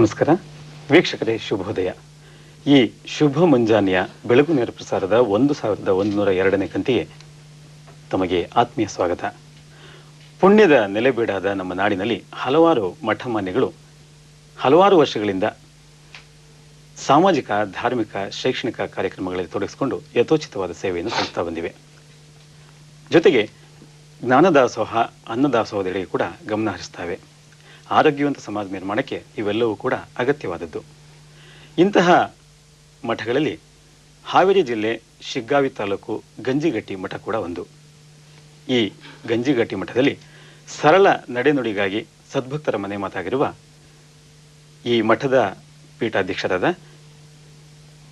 ನಮಸ್ಕಾರ. ವೀಕ್ಷಕರೇ, ಶುಭೋದಯ. ಈ ಶುಭ ಮುಂಜಾನೆಯ ಬೆಳಗು ನೇರ ಪ್ರಸಾರದ ಒಂದು ಸಾವಿರದ ಒಂದು ನೂರ ಎರಡನೇ ಕಂತಿಗೆ ತಮಗೆ ಆತ್ಮೀಯ ಸ್ವಾಗತ. ಪುಣ್ಯದ ನೆಲೆಬೀಡಾದ ನಮ್ಮ ನಾಡಿನಲ್ಲಿ ಹಲವಾರು ಮಠಮಾನ್ಯಗಳು ಹಲವಾರು ವರ್ಷಗಳಿಂದ ಸಾಮಾಜಿಕ, ಧಾರ್ಮಿಕ, ಶೈಕ್ಷಣಿಕ ಕಾರ್ಯಕ್ರಮಗಳಲ್ಲಿ ತೊಡಗಿಸಿಕೊಂಡು ಯಥೋಚಿತವಾದ ಸೇವೆಯನ್ನು ಸಲ್ಲಿಸ್ತಾ ಬಂದಿವೆ. ಜೊತೆಗೆ ಜ್ಞಾನದಾಸೋಹ ಅನ್ನದಾಸೋಹದೆಡೆಗೆ ಕೂಡ ಗಮನ ಹರಿಸ್ತವೆ ಆರೋಗ್ಯವಂತ ಸಮಾಜ ನಿರ್ಮಾಣಕ್ಕೆ ಇವೆಲ್ಲವೂ ಕೂಡ ಅಗತ್ಯವಾದದ್ದು. ಇಂತಹ ಮಠಗಳಲ್ಲಿ ಹಾವೇರಿ ಜಿಲ್ಲೆ ಶಿಗ್ಗಾವಿ ತಾಲೂಕು ಗಂಜಿಗಟ್ಟಿ ಮಠ ಕೂಡ ಒಂದು. ಈ ಗಂಜಿಗಟ್ಟಿ ಮಠದಲ್ಲಿ ಸರಳ ನಡೆನುಡಿಗಾಗಿ ಸದ್ಭಕ್ತರ ಮನೆ ಮಾತಾಗಿರುವ ಈ ಮಠದ ಪೀಠಾಧ್ಯಕ್ಷರಾದ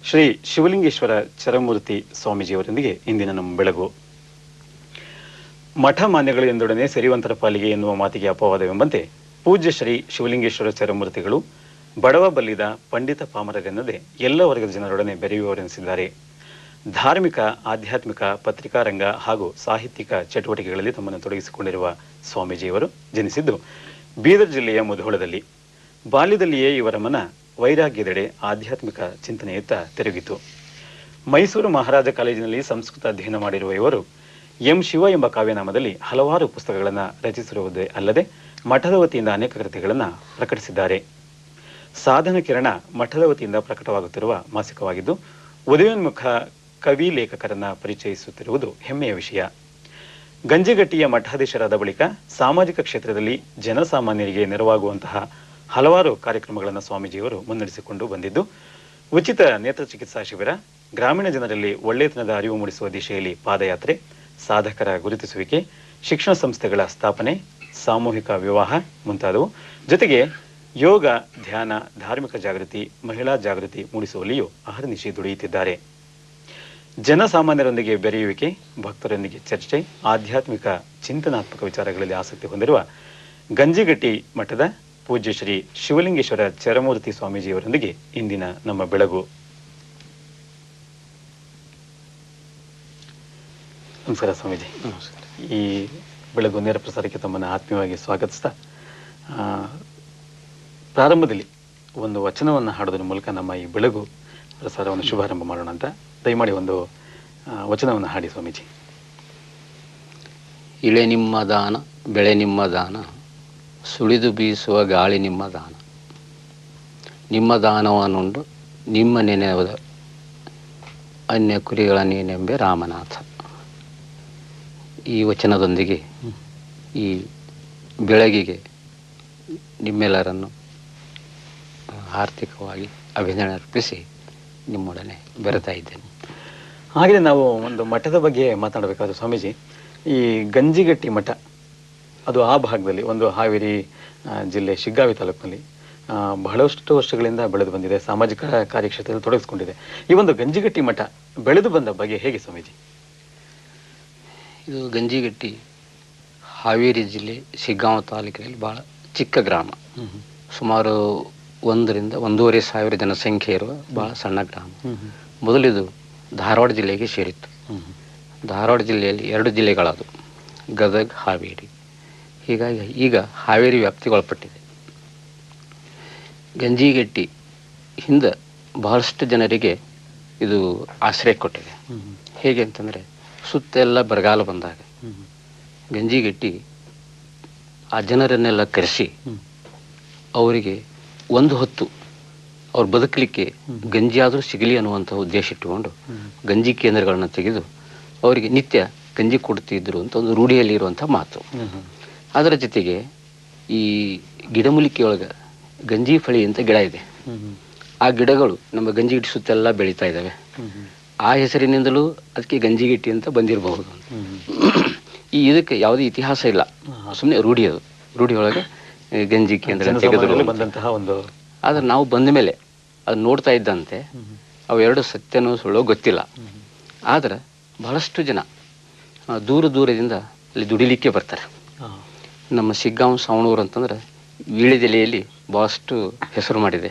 ಶ್ರೀ ಶಿವಲಿಂಗೇಶ್ವರ ಚರಮೂರ್ತಿ ಸ್ವಾಮೀಜಿಯವರೊಂದಿಗೆ ಇಂದಿನ ನಮ್ಮ ಬೆಳಗು. ಮಠ ಮಾನ್ಯಗಳು ಎಂದೊಡನೆ ಸರಿವಂತರ ಪಾಲಿಗೆ ಎನ್ನುವ ಮಾತಿಗೆ ಅಪವಾದವೆಂಬಂತೆ ಪೂಜ್ಯ ಶ್ರೀ ಶಿವಲಿಂಗೇಶ್ವರ ಚರಮೂರ್ತಿಗಳು, ಬಡವ ಬಲ್ಲಿದ ಪಂಡಿತ ಪಾಮರರೆನ್ನದೆ ಎಲ್ಲ ವರ್ಗದ ಜನರೊಡನೆ ಬೆರೆಯುವವರೆನಿಸಿದ್ದಾರೆ ಧಾರ್ಮಿಕ, ಆಧ್ಯಾತ್ಮಿಕ ಪತ್ರಿಕಾ ರಂಗ ಹಾಗೂ ಸಾಹಿತ್ಯಿಕ ಚಟುವಟಿಕೆಗಳಲ್ಲಿ ತಮ್ಮನ್ನು ತೊಡಗಿಸಿಕೊಂಡಿರುವ ಸ್ವಾಮೀಜಿಯವರು ಜನಿಸಿದ್ದು ಬೀದರ್ ಜಿಲ್ಲೆಯ ಮುಧೋಳದಲ್ಲಿ. ಬಾಲ್ಯದಲ್ಲಿಯೇ ಇವರ ಮನ ವೈರಾಗ್ಯದೆಡೆ ಆಧ್ಯಾತ್ಮಿಕ ಚಿಂತನೆಯತ್ತ ತಿರುಗಿತು. ಮೈಸೂರು ಮಹಾರಾಜ ಕಾಲೇಜಿನಲ್ಲಿ ಸಂಸ್ಕೃತ ಅಧ್ಯಯನ ಮಾಡಿರುವ ಇವರು ಎಂ ಶಿವ ಎಂಬ ಕಾವ್ಯನಾಮದಲ್ಲಿ ಹಲವಾರು ಪುಸ್ತಕಗಳನ್ನು ರಚಿಸಿರುವುದೇ ಅಲ್ಲದೆ ಮಠದ ವತಿಯಿಂದ ಅನೇಕ ಕೃತಿಗಳನ್ನು ಪ್ರಕಟಿಸಿದ್ದಾರೆ. ಸಾಧನ ಕಿರಣ ಮಠದ ವತಿಯಿಂದ ಪ್ರಕಟವಾಗುತ್ತಿರುವ ಮಾಸಿಕವಾಗಿದ್ದು, ಉದಯೋನ್ಮುಖ ಕವಿ ಲೇಖಕರನ್ನ ಪರಿಚಯಿಸುತ್ತಿರುವುದು ಹೆಮ್ಮೆಯ ವಿಷಯ. ಗಂಜಿಗಟ್ಟಿಯ ಮಠಾಧೀಶರಾದ ಬಳಿಕ ಸಾಮಾಜಿಕ ಕ್ಷೇತ್ರದಲ್ಲಿ ಜನಸಾಮಾನ್ಯರಿಗೆ ನೆರವಾಗುವಂತಹ ಹಲವಾರು ಕಾರ್ಯಕ್ರಮಗಳನ್ನು ಸ್ವಾಮೀಜಿಯವರು ಮುನ್ನಡೆಸಿಕೊಂಡು ಬಂದಿದ್ದು, ಉಚಿತ ನೇತ್ರ ಚಿಕಿತ್ಸಾ ಶಿಬಿರ, ಗ್ರಾಮೀಣ ಜನರಲ್ಲಿ ಒಳ್ಳೆತನದ ಅರಿವು ಮೂಡಿಸುವ ದಿಶೆಯಲ್ಲಿ ಪಾದಯಾತ್ರೆ, ಸಾಧಕರ ಗುರುತಿಸುವಿಕೆ, ಶಿಕ್ಷಣ ಸಂಸ್ಥೆಗಳ ಸ್ಥಾಪನೆ ಸಾಮೂಹಿಕ ವಿವಾಹ ಮುಂತಾದವು. ಜೊತೆಗೆ ಯೋಗ ಧ್ಯಾನ ಧಾರ್ಮಿಕ ಜಾಗೃತಿ ಮಹಿಳಾ ಜಾಗೃತಿ ಮೂಡಿಸುವಲ್ಲಿಯೂ ಅಹರ್ನಿಶಿ ದುಡಿಯುತ್ತಿದ್ದಾರೆ. ಜನಸಾಮಾನ್ಯರೊಂದಿಗೆ ಬೆರೆಯುವಿಕೆ ಭಕ್ತರೊಂದಿಗೆ ಚರ್ಚೆ ಆಧ್ಯಾತ್ಮಿಕ ಚಿಂತನಾತ್ಮಕ ವಿಚಾರಗಳಲ್ಲಿ ಆಸಕ್ತಿ ಹೊಂದಿರುವ ಗಂಜಿಗಟ್ಟಿ ಮಠದ ಪೂಜ್ಯ ಶ್ರೀ ಶಿವಲಿಂಗೇಶ್ವರ ಚರಮೂರ್ತಿ ಸ್ವಾಮೀಜಿಯವರೊಂದಿಗೆ ಇಂದಿನ ನಮ್ಮ ಬೆಳಗು. ನಮಸ್ಕಾರ ಸ್ವಾಮೀಜಿ. ಈ ಬೆಳಗು ನೇರ ಪ್ರಸಾರಕ್ಕೆ ತಮ್ಮನ್ನು ಆತ್ಮೀಯವಾಗಿ ಸ್ವಾಗತಿಸ್ತಾ ಪ್ರಾರಂಭದಲ್ಲಿ ಒಂದು ವಚನವನ್ನು ಹಾಡೋದ್ರ ಮೂಲಕ ನಮ್ಮ ಈ ಬೆಳಗು ಪ್ರಸಾರವನ್ನು ಶುಭಾರಂಭ ಮಾಡೋಣ ಅಂತ ದಯಮಾಡಿ ಒಂದು ವಚನವನ್ನು ಹಾಡಿ ಸ್ವಾಮೀಜಿ. ಇಳೆ ನಿಮ್ಮ ದಾನ, ಬೆಳೆ ನಿಮ್ಮ ದಾನ, ಸುಳಿದು ಬೀಸುವ ಗಾಳಿ ನಿಮ್ಮ ದಾನ. ನಿಮ್ಮ ದಾನವನ್ನುಂಡು ನಿಮ್ಮ ನೆನೆಯುವುದ ಅನ್ಯ ಕುರಿಗಳ ನೀನೆಂಬೆ ರಾಮನಾಥ. ಈ ವಚನದೊಂದಿಗೆ ಈ ಬೆಳಗಿಗೆ ನಿಮ್ಮೆಲ್ಲರನ್ನು ಆರ್ಥಿಕವಾಗಿ ಅಭಿನಂದನೆ ಅರ್ಪಿಸಿ ನಿಮ್ಮೊಡನೆ ಬೆರೆತಾ ಇದ್ದೇನೆ. ಹಾಗೆ ನಾವು ಒಂದು ಮಠದ ಬಗ್ಗೆ ಮಾತನಾಡಬೇಕಾದ್ರೆ ಸ್ವಾಮೀಜಿ, ಈ ಗಂಜಿಗಟ್ಟಿ ಮಠ, ಅದು ಆ ಭಾಗದಲ್ಲಿ, ಒಂದು ಹಾವೇರಿ ಜಿಲ್ಲೆ ಶಿಗ್ಗಾವಿ ತಾಲೂಕಿನಲ್ಲಿ ಬಹಳಷ್ಟು ವರ್ಷಗಳಿಂದ ಬೆಳೆದು ಬಂದಿದೆ, ಸಾಮಾಜಿಕ ಕಾರ್ಯಕ್ಷೇತ್ರದಲ್ಲಿ ತೊಡಗಿಸಿಕೊಂಡಿದೆ. ಈ ಒಂದು ಗಂಜಿಗಟ್ಟಿ ಮಠ ಬೆಳೆದು ಬಂದ ಬಗ್ಗೆ ಹೇಗೆ ಸ್ವಾಮೀಜಿ? ಇದು ಗಂಜಿಗಟ್ಟಿ ಹಾವೇರಿ ಜಿಲ್ಲೆ ಶಿಗ್ಗಾಂವ ತಾಲೂಕಿನಲ್ಲಿ ಭಾಳ ಚಿಕ್ಕ ಗ್ರಾಮ. ಸುಮಾರು ಒಂದರಿಂದ ಒಂದೂವರೆ ಸಾವಿರ ಜನಸಂಖ್ಯೆ ಇರುವ ಭಾಳ ಸಣ್ಣ ಗ್ರಾಮ. ಮೊದಲಿದು ಧಾರವಾಡ ಜಿಲ್ಲೆಗೆ ಸೇರಿತ್ತು. ಧಾರವಾಡ ಜಿಲ್ಲೆಯಲ್ಲಿ ಎರಡು ಜಿಲ್ಲೆಗಳದು ಗದಗ್ ಹಾವೇರಿ. ಹೀಗಾಗಿ ಈಗ ಹಾವೇರಿ ವ್ಯಾಪ್ತಿಗೊಳಪಟ್ಟಿದೆ. ಗಂಜಿಗಟ್ಟಿ ಹಿಂದೆ ಬಹಳಷ್ಟು ಜನರಿಗೆ ಇದು ಆಶ್ರಯ ಕೊಟ್ಟಿದೆ. ಹೇಗೆ ಅಂತಂದರೆ ಸುತ್ತೆಲ್ಲ ಬರಗಾಲ ಬಂದಾಗ ಗಂಜಿಗಟ್ಟಿ ಆ ಜನರನ್ನೆಲ್ಲ ಕರೆಸಿ ಅವರಿಗೆ ಒಂದು ಹೊತ್ತು ಅವ್ರು ಬದುಕಲಿಕ್ಕೆ ಗಂಜಿ ಆದರೂ ಸಿಗಲಿ ಅನ್ನುವಂಥ ಉದ್ದೇಶ ಇಟ್ಟುಕೊಂಡು ಗಂಜಿ ಕೇಂದ್ರಗಳನ್ನು ತೆಗೆದು ಅವರಿಗೆ ನಿತ್ಯ ಗಂಜಿ ಕೊಡ್ತಿದ್ರು ಅಂತ ಒಂದು ರೂಢಿಯಲ್ಲಿ ಇರುವಂಥ ಮಾತು. ಅದರ ಜೊತೆಗೆ ಈ ಗಿಡಮೂಲಿಕೆಯೊಳಗೆ ಗಂಜಿ ಫಳಿ ಅಂತ ಗಿಡ ಇದೆ. ಆ ಗಿಡಗಳು ನಮ್ಮ ಗಂಜಿ ಸುತ್ತೆಲ್ಲ ಬೆಳೀತಾ ಇದ್ದಾವೆ. ಆ ಹೆಸರಿನಿಂದಲೂ ಅದಕ್ಕೆ ಗಂಜಿಗಿಟ್ಟಿ ಅಂತ ಬಂದಿರಬಹುದು. ಈ ಇದಕ್ಕೆ ಯಾವುದೇ ಇತಿಹಾಸ ಇಲ್ಲ. ಸುಮ್ಮನೆ ರೂಢಿ ಅದು. ರೂಢಿಯೊಳಗೆ ಗಂಜಿ ಕೇಂದ್ರ ಬಂದಂತಹ ಒಂದು ಆದ್ರೆ ನಾವು ಬಂದ ಮೇಲೆ ಅದು ನೋಡ್ತಾ ಇದ್ದಂತೆ ಅವೆರಡು ಸತ್ಯನೋ ಸುಳ್ಳೋ ಗೊತ್ತಿಲ್ಲ. ಆದ್ರೆ ಬಹಳಷ್ಟು ಜನ ದೂರ ದೂರದಿಂದ ಅಲ್ಲಿ ದುಡಿಲಿಕ್ಕೆ ಬರ್ತಾರೆ. ನಮ್ಮ ಶಿಗ್ಗಾಂವ್ ಸಾವಣೂರು ಅಂತಂದ್ರೆ ವೀಳ್ಯದೆಲೆಯಲ್ಲಿ ಬಹಳಷ್ಟು ಹೆಸರು ಮಾಡಿದೆ.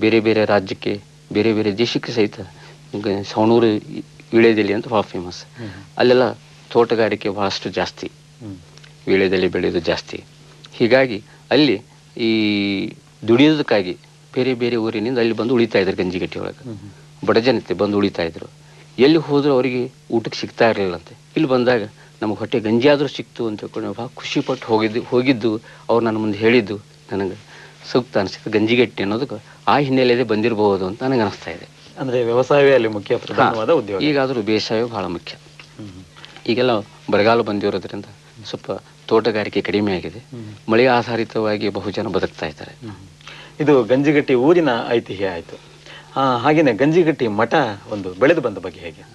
ಬೇರೆ ಬೇರೆ ರಾಜ್ಯಕ್ಕೆ ಬೇರೆ ಬೇರೆ ದೇಶಕ್ಕೆ ಸಹಿತ ಸವಣೂರು ವೀಳ್ಯದೆಲೆ ಅಂತ ಭಾಳ ಫೇಮಸ್ ಅಲ್ಲೆಲ್ಲ ತೋಟಗಾರಿಕೆ ಭಾಳಷ್ಟು ಜಾಸ್ತಿ. ವೀಳ್ಯದೆಲೆ ಬೆಳೆಯೋದು ಜಾಸ್ತಿ. ಹೀಗಾಗಿ ಅಲ್ಲಿ ಈ ದುಡಿಯೋದಕ್ಕಾಗಿ ಬೇರೆ ಬೇರೆ ಊರಿನಿಂದ ಅಲ್ಲಿ ಬಂದು ಉಳಿತಾ ಇದ್ರು ಗಂಜಿಗಟ್ಟಿ ಒಳಗೆ. ಬಡ ಜನತೆ ಬಂದು ಉಳಿತಾ ಇದ್ರು. ಎಲ್ಲಿ ಹೋದ್ರು ಅವರಿಗೆ ಊಟಕ್ಕೆ ಸಿಗ್ತಾ ಇರಲಿಲ್ಲಂತೆ. ಇಲ್ಲಿ ಬಂದಾಗ ನಮಗೆ ಹೊಟ್ಟೆ ಗಂಜಿ ಆದರೂ ಸಿಕ್ತು ಅಂತ ಹೇಳ್ಕೊಂಡು ಭಾಳ ಖುಷಿ ಪಟ್ಟು ಹೋಗಿದ್ದು ಹೋಗಿದ್ದು ಅವ್ರು ನನ್ನ ಮುಂದೆ ಹೇಳಿದ್ದು ನನಗೆ ಸೂಕ್ತ ಅನಿಸಿದ್ದು ಗಂಜಿಗಟ್ಟಿ ಅನ್ನೋದಕ್ಕೆ ಆ ಹಿನ್ನೆಲೆಯಲ್ಲಿ ಬಂದಿರಬಹುದು ಅಂತ ನನಗೆ ಅನಿಸ್ತಾ ಇದೆ. ಅಂದ್ರೆ ವ್ಯವಸಾಯವೇ ಅಲ್ಲಿ ಮುಖ್ಯ ಪ್ರಧಾನವಾದ ಉದ್ಯೋಗ. ಈಗಾದರೂ ಬೇಸಾಯ ಬಹಳ ಮುಖ್ಯ. ಈಗೆಲ್ಲ ಬರಗಾಲ ಬಂದಿರೋದ್ರಿಂದ ಸ್ವಲ್ಪ ತೋಟಗಾರಿಕೆ ಕಡಿಮೆ ಆಗಿದೆ. ಮಳೆ ಆಧಾರಿತವಾಗಿ ಬಹುಜನ ಬದುಕ್ತಾ ಇದ್ದಾರೆ. ಇದು ಗಂಜಿಗಟ್ಟಿ ಊರಿನ ಐತಿಹ್ಯ ಆಯಿತು. ಆ, ಹಾಗೇನೆ ಗಂಜಿಗಟ್ಟಿ ಮಠ ಒಂದು ಬೆಳೆದು ಬಂದ ಬಗ್ಗೆ ಹೇಗೆ?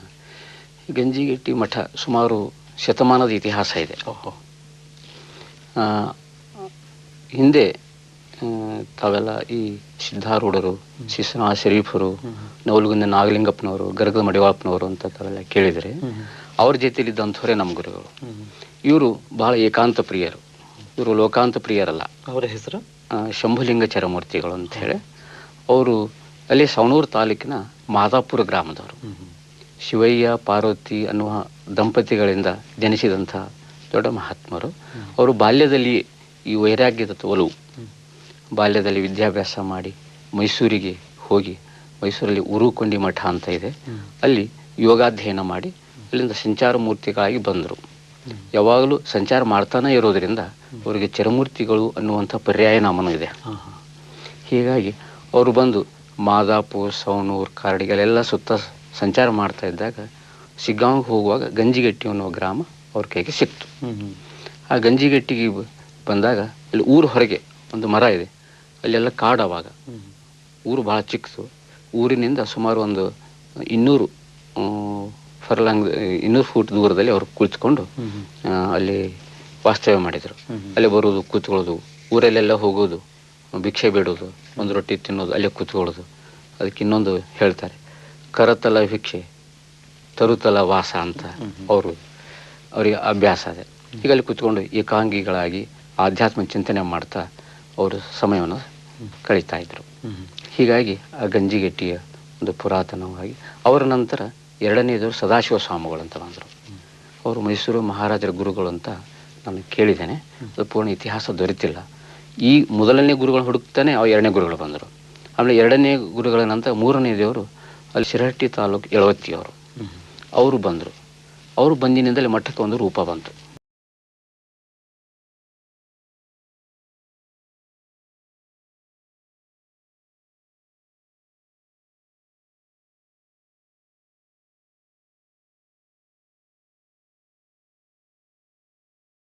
ಗಂಜಿಗಟ್ಟಿ ಮಠ ಸುಮಾರು ಶತಮಾನದ ಇತಿಹಾಸ ಇದೆ. ಹಿಂದೆ ತಾವೆಲ್ಲ ಈ ಸಿದ್ಧಾರೂಢರು ಶಿಶುನಾ ಶರೀಫರು ನವಲಗುಂದ ನಾಗಲಿಂಗಪ್ಪನವರು ಗರ್ಗದ ಮಡಿವಾಳಪ್ಪನವರು ಅಂತ ತಾವೆಲ್ಲ ಕೇಳಿದರೆ ಅವ್ರ ಜೊತೆಲಿದ್ದಂಥವರೇ ನಮ್ಮ ಗುರುಗಳು. ಇವರು ಬಹಳ ಏಕಾಂತ ಪ್ರಿಯರು. ಇವರು ಲೋಕಾಂತ ಪ್ರಿಯರಲ್ಲ. ಅವರ ಹೆಸರು? ಶಂಭುಲಿಂಗ ಚರಮೂರ್ತಿಗಳು ಅಂತ ಹೇಳಿ ಅವರು ಅಲ್ಲಿ ಸವಣೂರು ತಾಲೂಕಿನ ಮಾದಾಪುರ ಗ್ರಾಮದವರು. ಶಿವಯ್ಯ ಪಾರ್ವತಿ ಅನ್ನುವ ದಂಪತಿಗಳಿಂದ ಜನಿಸಿದಂಥ ದೊಡ್ಡ ಮಹಾತ್ಮರು. ಅವರು ಬಾಲ್ಯದಲ್ಲಿ ಈ ವೈರಾಗ್ಯದ ಒಲವು ಬಾಲ್ಯದಲ್ಲಿ ವಿದ್ಯಾಭ್ಯಾಸ ಮಾಡಿ ಮೈಸೂರಿಗೆ ಹೋಗಿ ಮೈಸೂರಲ್ಲಿ ಉರುಕೊಂಡಿ ಮಠ ಅಂತ ಇದೆ. ಅಲ್ಲಿ ಯೋಗಾಧ್ಯಯನ ಮಾಡಿ ಅಲ್ಲಿಂದ ಸಂಚಾರ ಮೂರ್ತಿಗಳಾಗಿ ಬಂದರು. ಯಾವಾಗಲೂ ಸಂಚಾರ ಮಾಡ್ತಾನೆ ಇರೋದ್ರಿಂದ ಅವರಿಗೆ ಚರಮೂರ್ತಿಗಳು ಅನ್ನುವಂಥ ಪರ್ಯಾಯ ನಾಮನೂ ಇದೆ. ಹೀಗಾಗಿ ಅವರು ಬಂದು ಮಾದಾಪುರ್ ಸವಣೂರು ಕಾರಡಿಗಳೆಲ್ಲ ಸುತ್ತ ಸಂಚಾರ ಮಾಡ್ತಾ ಇದ್ದಾಗ ಶಿಗ್ಗಾಂವ್ಗೆ ಹೋಗುವಾಗ ಗಂಜಿಗಟ್ಟಿ ಅನ್ನೋ ಗ್ರಾಮ ಅವ್ರ ಕೈಗೆ ಸಿಕ್ತು. ಆ ಗಂಜಿಗಟ್ಟಿಗೆ ಬಂದಾಗ ಅಲ್ಲಿ ಊರು ಹೊರಗೆ ಒಂದು ಮರ ಇದೆ. ಅಲ್ಲೆಲ್ಲ ಕಾಡು ಅವಾಗ. ಊರು ಭಾಳ ಚಿಕ್ಕದು ಊರಿನಿಂದ ಸುಮಾರು ಒಂದು ಇನ್ನೂರು ಫರ್ಲಾಂಗ್, ಇನ್ನೂರು ಫೂಟ್ ದೂರದಲ್ಲಿ ಅವರು ಕುಳಿತುಕೊಂಡು ಅಲ್ಲಿ ವಾಸ್ತವ್ಯ ಮಾಡಿದರು. ಅಲ್ಲಿ ಬರೋದು ಕೂತ್ಕೊಳ್ಳೋದು, ಊರಲ್ಲೆಲ್ಲ ಹೋಗೋದು, ಭಿಕ್ಷೆ ಬಿಡೋದು, ಒಂದು ರೊಟ್ಟಿ ತಿನ್ನೋದು, ಅಲ್ಲೇ ಕೂತ್ಕೊಳ್ಳೋದು. ಅದಕ್ಕೆ ಇನ್ನೊಂದು ಹೇಳ್ತಾರೆ, ಕರತಲ ಭಿಕ್ಷೆ, ತರುತಲ ವಾಸ ಅಂತ ಅವರು, ಅವರಿಗೆ ಅಭ್ಯಾಸ ಅದೆ. ಈಗ ಅಲ್ಲಿ ಕೂತ್ಕೊಂಡು ಏಕಾಂಗಿಗಳಾಗಿ ಆಧ್ಯಾತ್ಮ ಚಿಂತನೆ ಮಾಡ್ತಾ ಅವರು ಸಮಯವನ್ನು ಕಳೀತಾ ಇದ್ರು. ಹೀಗಾಗಿ ಆ ಗಂಜಿಗೆಟ್ಟಿಯ ಒಂದು ಪುರಾತನವಾಗಿ ಅವರ ನಂತರ ಎರಡನೇದವರು ಸದಾಶಿವ ಸ್ವಾಮಿಗಳು ಅಂತ ಬಂದರು. ಅವರು ಮೈಸೂರು ಮಹಾರಾಜರ ಗುರುಗಳು ಅಂತ ನಾನು ಕೇಳಿದ್ದೇನೆ. ಅದು ಪೂರ್ಣ ಇತಿಹಾಸ ದೊರೆತಿಲ್ಲ. ಈ ಮೊದಲನೇ ಗುರುಗಳು ಹುಡುಕ್ತಾನೆ ಅವ್ರು ಎರಡನೇ ಗುರುಗಳು ಬಂದರು. ಆಮೇಲೆ ಎರಡನೇ ಗುರುಗಳ ನಂತರ ಮೂರನೇ ದೇವರು ಅಲ್ಲಿ ಶಿರಹಟ್ಟಿ ತಾಲೂಕು ಎಳವತ್ತಿಯವರು. ಅವರು ಬಂದರು. ಅವರು ಬಂದಿನಿಂದಲೇ ಮಠಕ್ಕೆ ಒಂದು ರೂಪ ಬಂತು.